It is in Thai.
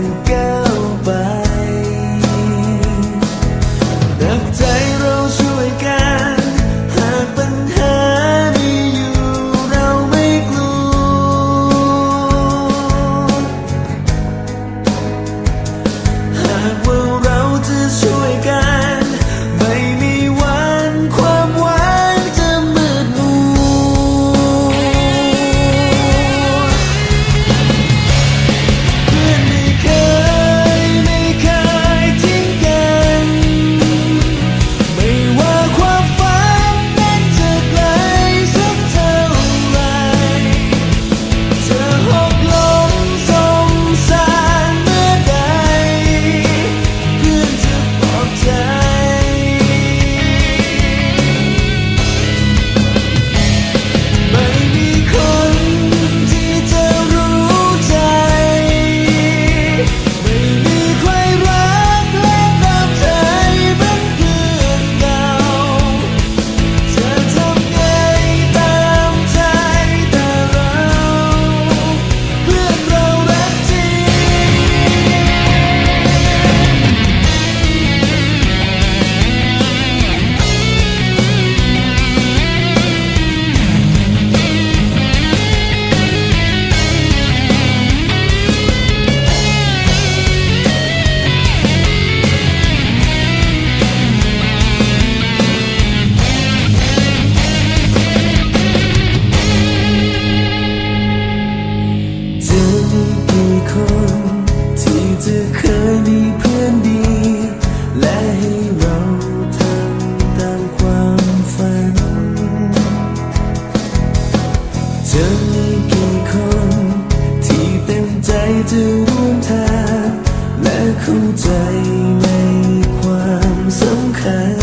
and get เธมีกี่คนที่เต็มใจจะร่วมทางและเข้าใจในความสำคัญ